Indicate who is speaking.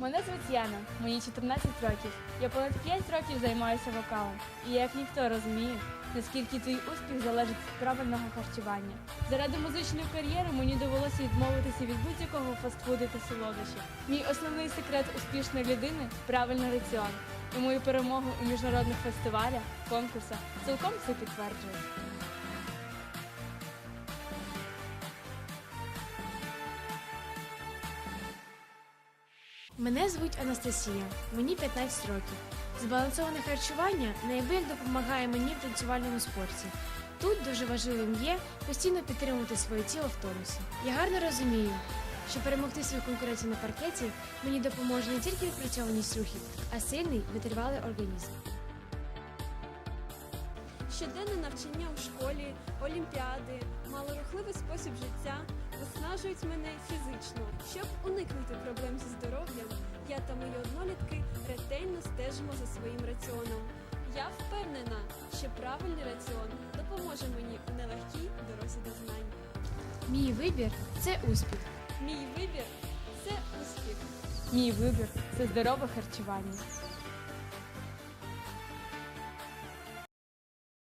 Speaker 1: Мене звуть Яна, мені 14 років. Я понад 5 років займаюся вокалом. І як ніхто розумію, наскільки твій успіх залежить від правильного харчування. Заради музичної кар'єри мені довелося відмовитися від будь-якого фастфуду та солодощів. Мій основний секрет успішної людини правильний раціон. І мою перемогу у міжнародних фестивалях, конкурсах цілком це підтверджує.
Speaker 2: Мене звуть Анастасія, мені 15 років. Збалансоване харчування неабияк допомагає мені в танцювальному спорті. Тут дуже важливим є постійно підтримувати своє тіло в тонусі. Я гарно розумію, що перемогти свою конкуренцію на паркеті мені допоможе не тільки відпрацьованість рухів, а сильний витривалий організм.
Speaker 3: Щоденне навчання у школі, олімпіади, малорухливий спосіб життя виснажують мене фізично. Щоб уникнути проблем зі здоров'ям, я та мої однолітки ретельно стежимо за своїм раціоном. Я впевнена, що правильний раціон допоможе мені у нелегкій дорозі до знань.
Speaker 2: Мій вибір це успіх.
Speaker 3: Мій вибір це успіх.
Speaker 1: Мій вибір це здорове харчування.